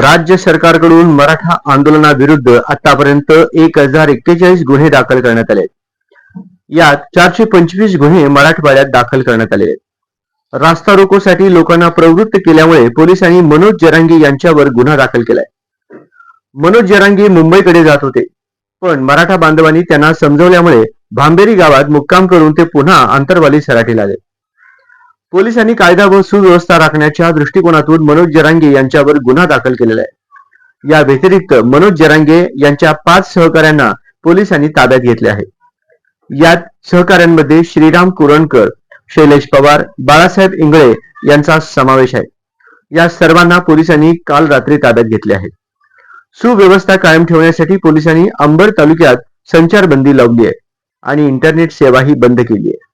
राज्य सरकारकडून मराठा आंदोलनाविरुद्ध आतापर्यंत एक हजार एक्केचाळीस गुन्हे दाखल करण्यात आले यात चारशे पंचवीस गुन्हे मराठवाड्यात दाखल करण्यात आले आहेत. रास्ता रोकोसाठी लोकांना प्रवृत्त केल्यामुळे पोलिसांनी मनोज जरांगे यांच्यावर गुन्हा दाखल केलाय. मनोज जरांगे मुंबईकडे जात होते पण मराठा बांधवांनी त्यांना समजवल्यामुळे भांबेरी गावात मुक्काम करून ते पुन्हा आंतरवाली सराठीला आले. पोलिसांनी कायदा व सुव्यवस्था राखण्याच्या दृष्टिकोनातून मनोज जरांगे यांच्यावर गुन्हा दाखल केलेला आहे. या व्यतिरिक्त मनोज जरांगे यांच्या पाच सहकाऱ्यांना पोलिसांनी ताब्यात घेतले आहे. यात सहकाऱ्यांमध्ये श्रीराम कुरणकर शैलेश पवार बाळासाहेब इंगळे यांचा समावेश आहे. या सर्वांना पोलिसांनी काल रात्री ताब्यात घेतले आहे. सुव्यवस्था कायम ठेवण्यासाठी पोलिसांनी अंबड तालुक्यात संचारबंदी लावली आहे आणि इंटरनेट सेवाही बंद केली आहे.